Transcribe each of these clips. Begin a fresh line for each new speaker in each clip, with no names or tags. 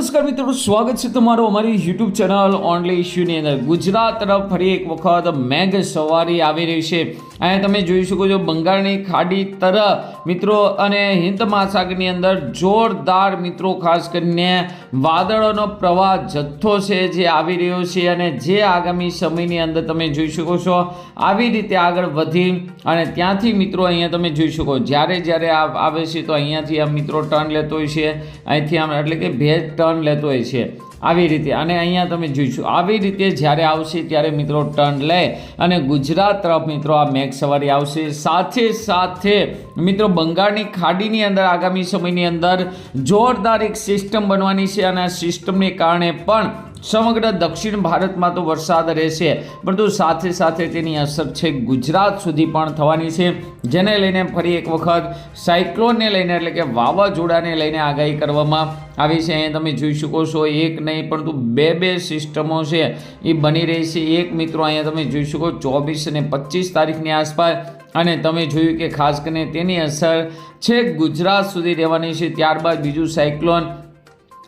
નમસ્કાર મિત્રો, સ્વાગત છે તમારું અમારી યુટ્યુબ ચેનલ ઓનલી ઇશ્યુની અંદર. ગુજરાત તરફ ફરી એક વખત મેઘ સવારી આવી રહી છે. અહીંયા તમે જોઈ શકો છો બંગાળની ખાડી તરફ મિત્રો, અને હિન્દ મહાસાગરની અંદર જોરદાર મિત્રો, ખાસ કરીને વાદળોનો પ્રવાહ જથ્થો છે જે આવી રહ્યો છે અને જે આગામી સમયની અંદર તમે જોઈ શકો છો, આવી રીતે આગળ વધી અને ત્યાંથી મિત્રો અહીંયા તમે જોઈ શકો, જ્યારે જ્યારે આવે છે તો અહીંયાથી આ મિત્રો ટર્ન લેતો હોય છે. અહીંથી આમ એટલે કે ભેજ ટર્ન લેતો હોય છે. આવી રીતે. અને અહીંયા તમે જોઈશું, આવી રીતે જ્યારે આવશે ત્યારે મિત્રો ટર્ન લે. અને ગુજરાત તરફ મિત્રો આ મેઘ સવારી આવશે. સાથે સાથે મિત્રો બંગાળની ખાડીની અંદર આગામી સમયની અંદર જોરદાર એક સિસ્ટમ બનવાની છે અને આ સિસ્ટમને કારણે પણ સમગ્ર દક્ષિણ ભારતમાં તો વરસાદ રહેશે, પરંતુ સાથે સાથે તેની અસર છે ગુજરાત સુધી પણ થવાની છે. જેને લઈને ફરી એક વખત સાયક્લોનને લઈને, એટલે કે વાવાઝોડાને લઈને આગાહી કરવામાં આવી છે. અહીંયા તમે જોઈ શકો છો, એક નહીં, પરંતુ બે બે સિસ્ટમો છે. એ બની રહી છે. એક મિત્રો, અહીંયા તમે જોઈ શકો, ચોવીસ અને પચીસ તારીખની આસપાસ. અને તમે જોયું કે ખાસ કરીને તેની અસર છેક ગુજરાત સુધી રહેવાની છે. ત્યારબાદ બીજું સાયક્લોન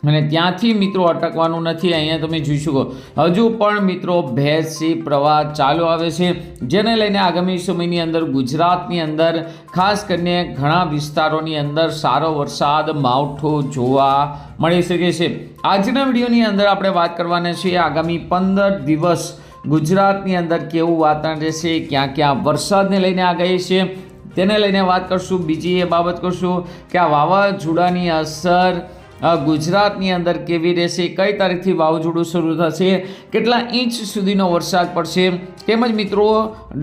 અને ત્યાંથી મિત્રો અટકવાનું નથી, અહીંયા તમે જોઈ શકો. હજુ પણ મિત્રો ભેંસી પ્રવાહ ચાલુ આવે છે, જેને લઈને આગામી સમયની અંદર ગુજરાતની અંદર, ખાસ કરીને ઘણા વિસ્તારોની અંદર સારો વરસાદ, માવઠો જોવા મળી શકે છે. આજના વિડીયોની અંદર આપણે વાત કરવાના છીએ આગામી પંદર દિવસ ગુજરાતની અંદર કેવું વાતાવરણ રહેશે, ક્યાં ક્યાં વરસાદને લઈને આગાહી છે, તેને લઈને વાત કરશું. બીજી એ બાબત કરશું કે આ વાવાઝોડાની અસર ગુજરાતની અંદર કેવી રહેશે, કઈ તારીખથી વાવાઝોડું શરૂ થશે, કેટલા ઇંચ સુધીનો વરસાદ પડશે, તેમજ મિત્રો,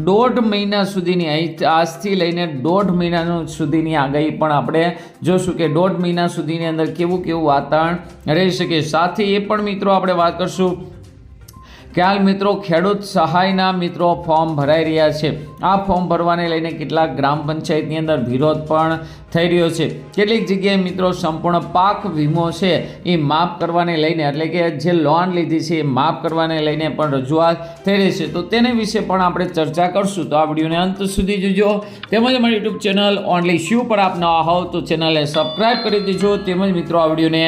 દોઢ મહિના સુધીની આજથી લઈને દોઢ મહિના સુધીની આગાહી પણ આપણે જોશું કે દોઢ મહિના સુધીની અંદર કેવું કેવું વાતાવરણ રહી શકે. સાથે એ પણ મિત્રો આપણે વાત કરશું કે હાલ મિત્રો, ખેડૂત સહાયના મિત્રો ફોર્મ ભરાઈ રહ્યા છે. આ ફોર્મ ભરવાને લઈને કેટલાક ગ્રામ પંચાયતની અંદર વિરોધ પણ થઈ રહ્યો છે. કેટલીક જગ્યાએ મિત્રો સંપૂર્ણ પાક વીમો છે, એ માફ કરવાને લઈને, એટલે કે જે લોન લીધી છે, એ માફ કરવાને લઈને પણ રજૂઆત થઈ રહી છે. તો તેને વિશે પણ આપણે ચર્ચા કરશું. તો આ વિડીયોને અંત સુધી જોજો. તેમજ અમારી યુટ્યુબ ચેનલ ઓનલી શ્યુ પર આપ નવા હોવ તો ચેનલને સબસ્ક્રાઈબ કરી દેજો. તેમજ મિત્રો, આ વિડીયોને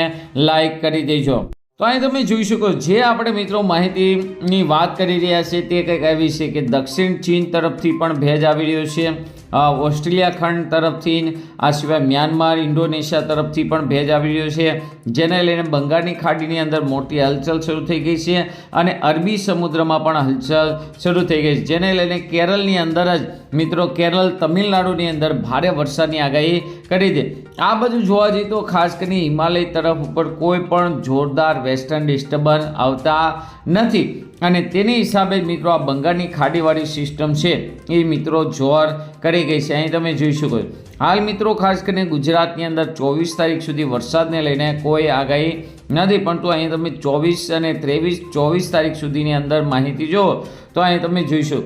લાઈક કરી દેજો. તો અહીં તમે જોઈ શકો, જે આપણે મિત્રો માહિતીની વાત કરી રહ્યા છે તે કંઈક આવી છે કે દક્ષિણ ચીન તરફથી પણ ભેજ આવી રહ્યો છે. ઓસ્ટ્રેલિયા ખંડ તરફથી આ સિવાય મ્યાનમાર, ઇન્ડોનેશિયા તરફથી પણ ભેજ આવી રહ્યો છે. જેને લઈને બંગાળની ખાડીની અંદર મોટી હલચલ શરૂ થઈ ગઈ છે અને અરબી સમુદ્રમાં પણ હલચલ શરૂ થઈ ગઈ છે. જેને લઈને કેરળની અંદર જ મિત્રો કેરળ તમિલનાડુની અંદર ભારે વરસાદની આગાહી કરી છે. આ બધું જોવા જઈએ તો ખાસ કરીને હિમાલય તરફ ઉપર કોઈ પણ જોરદાર વેસ્ટર્ન ડિસ્ટર્બન્સ આવતા નથી. અને તેની હિસાબે મિત્રો આ બંગાળની ખાડીવાળી સિસ્ટમ છે એ મિત્રો જોર કરી ગઈ છે. અહીં તમે જોઈ શકો હાલ મિત્રો ખાસ કરીને ગુજરાતની અંદર ચોવીસ તારીખ સુધી વરસાદને લઈને કોઈ આગાહી નથી, પરંતુ અહીં તમે ચોવીસ અને ત્રેવીસ, ચોવીસ તારીખ સુધીની અંદર માહિતી જુઓ તો અહીં તમે જોઈશો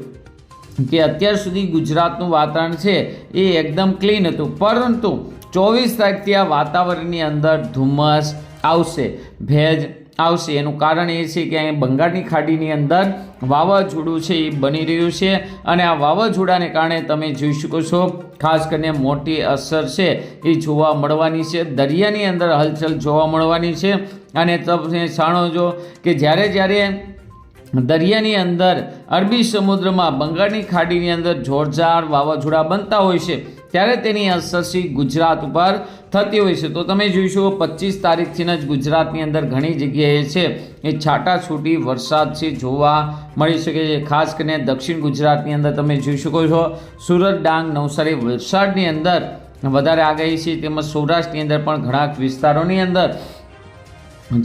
કે અત્યાર સુધી ગુજરાતનું વાતાવરણ છે એ એકદમ ક્લીન હતું, પરંતુ ચોવીસ તારીખથી આ વાતાવરણની અંદર ધુમ્મસ આવશે. ભેજ આવશે. એનું કારણ એ છે કે અહીં બંગાળની ખાડીની અંદર વાવાઝોડું છે એ બની રહ્યું છે અને આ વાવાઝોડાને કારણે તમે જોઈ શકો છો, ખાસ કરીને મોટી અસર છે એ જોવા મળવાની છે. દરિયાની અંદર હલચલ જોવા મળવાની છે અને તમે જાણો છો કે જ્યારે જ્યારે દરિયાની અંદર અરબી સમુદ્રમાં બંગાળની ખાડીની અંદર જોરજાર વાવાઝોડા બનતા હોય છે ત્યારે તેની અસરસી ગુજરાત ઉપર થતી હોય છે. તો તમે જોઈશો, પચીસ તારીખથી જ ગુજરાતની અંદર ઘણી જગ્યાએ છે, એ છાટાછૂટી વરસાદ છે, જોવા મળી શકે છે. ખાસ કરીને દક્ષિણ ગુજરાતની અંદર તમે જોઈ શકો છો, સુરત, ડાંગ, નવસારી વલસાડની અંદર વધારે આગાહી છે. તેમજ સૌરાષ્ટ્રની અંદર પણ ઘણા વિસ્તારોની અંદર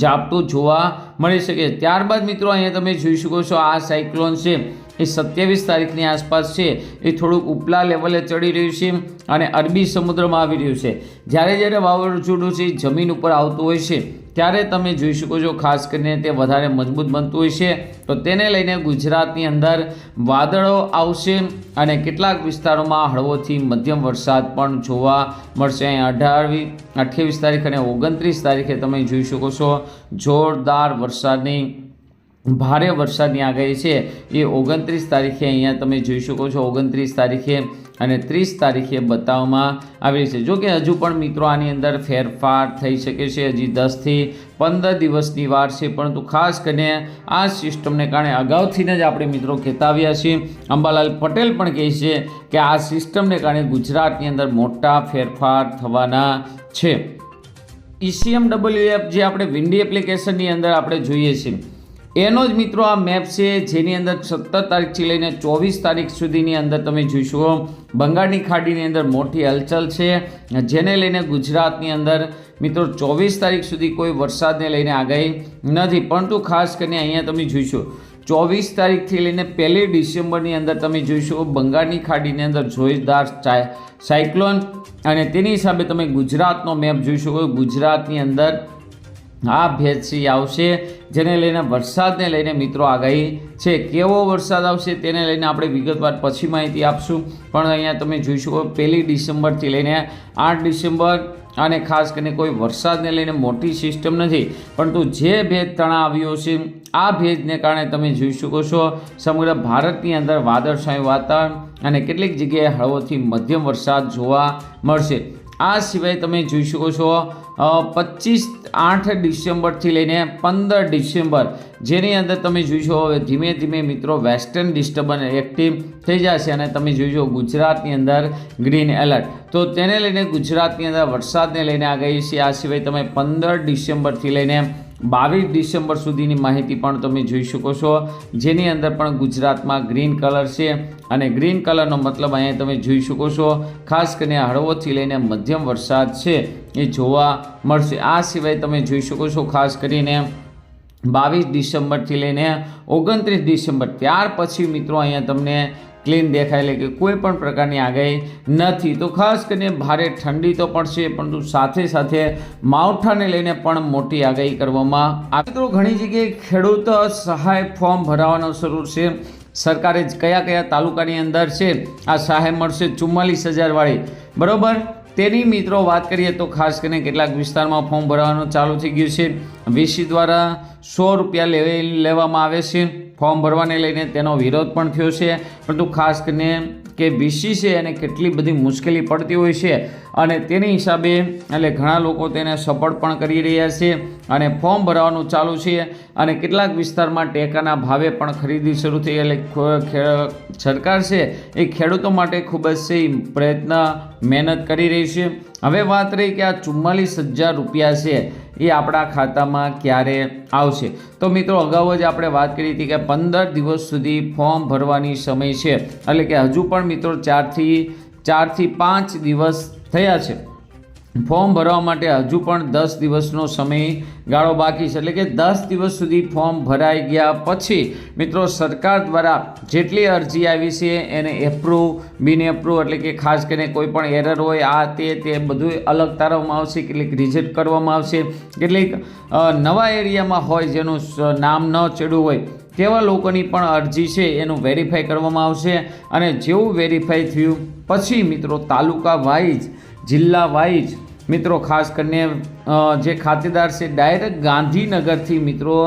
ઝાપટું જોવા મળી શકે. ત્યારબાદ મિત્રો, અહીંયા તમે જોઈ શકો છો, આ સાયક્લોન છે એ સત્યાવીસ તારીખની આસપાસ છે. એ થોડુંક ઉપલા લેવલે ચડી રહ્યું છે અને અરબી સમુદ્રમાં આવી રહ્યું છે. જ્યારે જ્યારે વાવાઝોડું છે, જમીન ઉપર આવતું હોય છે, ત્યારે તમે જોઈ શકો છો, ખાસ કરીને તે વધારે મજબૂત બનતું હોય છે. તો તેને લઈને ગુજરાતની અંદર વાદળો આવશે અને કેટલાક વિસ્તારોમાં હળવોથી મધ્યમ વરસાદ પણ જોવા મળશે. અહીં અઢારવી અઠ્યાવીસ તારીખ અને ઓગણત્રીસ તારીખે તમે જોઈ શકો છો, જોરદાર વરસાદની ભારે વરસાદની આગાહી છે. એ ઓગણત્રીસ તારીખે અહીંયા તમે જોઈ શકો છો, ઓગણત્રીસ તારીખે અને ત્રીસ તારીખે બતાવવામાં આવી છે. જો કે હજુ પણ મિત્રો આની અંદર ફેરફાર થઈ શકે છે. હજી દસથી પંદર દિવસની વાર છે, પરંતુ ખાસ કરીને આ સિસ્ટમને કારણે અગાઉથી જ આપણે મિત્રો કહેતા આવ્યા છીએ. અંબાલાલ પટેલ પણ કહે છે કે આ સિસ્ટમને કારણે ગુજરાતની અંદર મોટા ફેરફાર થવાના છે. ઈસીએમ ડબલ્યુએફ જે આપણે વિન્ડી એપ્લિકેશનની અંદર આપણે જોઈએ છીએ. એનો જ મિત્રો આ મેપ છે, જેની અંદર સત્તર તારીખથી લઈને ચોવીસ તારીખ સુધીની અંદર તમે જોઈશો. બંગાળની ખાડીની અંદર મોટી હલચલ છે. જેને લઈને ગુજરાતની અંદર મિત્રો ચોવીસ તારીખ સુધી કોઈ વરસાદને લઈને આગાહી નથી. પરંતુ ખાસ કરીને અહીંયા તમે જોઈશો, ચોવીસ તારીખથી લઈને પહેલી ડિસેમ્બરની અંદર તમે જોઈશો, બંગાળની ખાડીની અંદર જોરદાર સાયક્લોન અને તેની હિસાબે તમે ગુજરાતનો મેપ જોઈ શકો. ગુજરાતની અંદર આ ભેજસી આવશે, જેને લઈને વરસાદને લઈને મિત્રો આગાહી છે. કેવો વરસાદ આવશે તેને લઈને આપણે વિગતવાર પછી માહિતી આપશું. પણ અહીંયા તમે જોઈ શકો, પહેલી ડિસેમ્બરથી લઈને આઠ ડિસેમ્બર અને ખાસ કરીને કોઈ વરસાદને લઈને મોટી સિસ્ટમ નથી. પરંતુ જે ભેજ તણાવ આવ્યો છે, આ ભેજને કારણે તમે જોઈ શકો છો, સમગ્ર ભારતની અંદર વાદળછાયું વાતાવરણ અને કેટલીક જગ્યાએ હળવોથી મધ્યમ વરસાદ જોવા મળશે. આ સિવાય તમે જોઈ શકો છો પચીસ આઠ ડિસેમ્બરથી લઈને પંદર ડિસેમ્બર, જેની અંદર તમે જોઈશો હવે ધીમે ધીમે મિત્રો વેસ્ટર્ન ડિસ્ટર્બન્સ એક્ટિવ થઈ જશે અને તમે જોઈશો ગુજરાતની અંદર ગ્રીન એલર્ટ. તો તેને લઈને ગુજરાતની અંદર વરસાદને લઈને આગાહી છે. આ સિવાય તમે પંદર ડિસેમ્બરથી લઈને બાવીસ ડિસેમ્બર સુધીની માહિતી પણ તમે જોઈ શકો છો. જેની અંદર પણ ગુજરાતમાં ગ્રીન કલર છે અને ગ્રીન કલરનો મતલબ અહીંયા તમે જોઈ શકો છો. ખાસ કરીને હળવોથી લઈને મધ્યમ વરસાદ છે. એ જોવા મળશે. આ સિવાય તમે જોઈ શકો છો, ખાસ કરીને બાવીસ ડિસેમ્બરથી લઈને ઓગણત્રીસ ડિસેમ્બર. ત્યાર પછી મિત્રો અહીંયા તમને ક્લીન દેખાય એટલે કે કોઈ પણ પ્રકારની આગાહી નથી. તો ખાસ કરીને ભારે ઠંડી તો પડશે, પરંતુ સાથે સાથે માવઠાને લઈને પણ મોટી આગાહી કરવામાં આવે. મિત્રો, ઘણી જગ્યાએ ખેડૂત સહાય ફોર્મ ભરાવાનો શરૂ છે. સરકારે કયા કયા તાલુકાની અંદર છે, આ સહાય મળશે ચુમ્માલીસ હજારવાળી બરોબર? તેની મિત્રો વાત કરીએ તો ખાસ કરીને કેટલાક વિસ્તારમાં ફોર્મ ભરવાનું ચાલુ થઈ ગયું છે. વીસી દ્વારા સો રૂપિયા લે, લેવામાં આવે છે. ફોર્મ ભરવાને લઈને તેનો વિરોધ પણ થયો છે. પરંતુ ખાસ કરીને કે બીસી છે એને કેટલી બધી મુશ્કેલી પડતી હોય છે અને તેની હિસાબે એટલે ઘણા લોકો તેને સપોર્ટ પણ કરી રહ્યા છે અને ફોર્મ ભરવાનું ચાલુ છે અને કેટલાક વિસ્તારમાં ટેકાના ભાવે પણ ખરીદી શરૂ થઈ એટલે સરકાર છે એ ખેડૂતો માટે ખૂબ જ પ્રયત્ન, મહેનત કરી રહી છે. હવે વાત રહી કે આ ચુમ્માલીસ હજાર રૂપિયા છે, એ આપણા ખાતામાં ક્યારે આવશે? તો મિત્રો, અગાઉ જ આપણે વાત કરી હતી કે પંદર દિવસ સુધી ફોર્મ ભરવાની સમય છે, એટલે કે હજુ પણ મિત્રો ચારથી ચારથી પાંચ દિવસ થયા છે. ફોર્મ ભરવા માટે હજુ પણ દસ દિવસનો સમય ગાળો બાકી છે. એટલે કે દસ દિવસ સુધી ફોર્મ ભરાઈ ગયા પછી મિત્રો સરકાર દ્વારા જેટલી અરજી આવી છે એને એપ્રુવ બિન એપ્રુવ એટલે કે ખાસ કરીને કોઈ પણ એરર હોય, આ તે તે બધું અલગ તારવવામાં આવશે, કેટલીક રિજેક્ટ કરવામાં આવશે. કેટલીક નવા એરિયામાં હોય જેનું નામ ન ચડ્યું હોય, તેવા લોકોની પણ અરજી છે એનું વેરીફાઈ કરવામાં આવશે. અને જેવું વેરીફાઈ થયું પછી મિત્રો તાલુકા વાઇઝ જિલ્લા વાઇઝ મિત્રો, ખાસ કરીને જે ખાતેદાર છે, ડાયરેક્ટ ગાંધીનગરથી મિત્રો,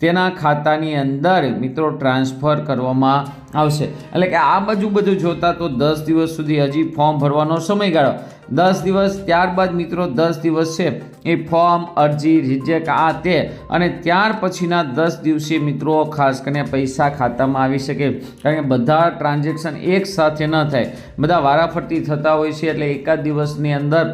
તેના ખાતાની અંદર મિત્રો ટ્રાન્સફર કરવામાં આવશે. એટલે કે આ બાજુ બધું જોતા તો દસ દિવસ સુધી હજી ફોર્મ ભરવાનો સમયગાળો. દસ દિવસ ત્યારબાદ મિત્રો, દસ દિવસ છે, એ ફોર્મ અરજી રિજેક્ટ આ તે. અને ત્યાર પછીના દસ દિવસે મિત્રો, ખાસ કરીને પૈસા ખાતામાં આવી શકે. કારણ કે બધા ટ્રાન્ઝેક્શન એક સાથે ન થાય. બધા વારાફરતી થતા હોય છે, એટલે એકાદ દિવસની અંદર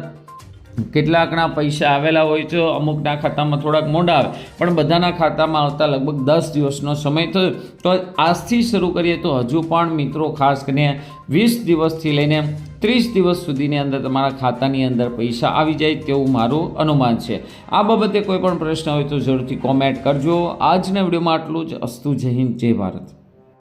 કેટલાકના પૈસા આવેલા હોય છે, અમુકના ખાતામાં થોડાક મોડા આવે. પણ બધાના ખાતામાં આવતા લગભગ દસ દિવસનો સમય થયો. તો આજથી શરૂ કરીએ તો હજુ પણ મિત્રો ખાસ કરીને વીસ દિવસથી લઈને ત્રીસ દિવસ સુધીની અંદર તમારા ખાતાની અંદર પૈસા આવી જાય તેવું મારું અનુમાન છે. આ બાબતે કોઈ પણ પ્રશ્ન હોય તો જરૂરથી કોમેન્ટ કરજો. આજના વિડીયોમાં આટલું જ. અસ્તુ જય હિન્દ, જય ભારત.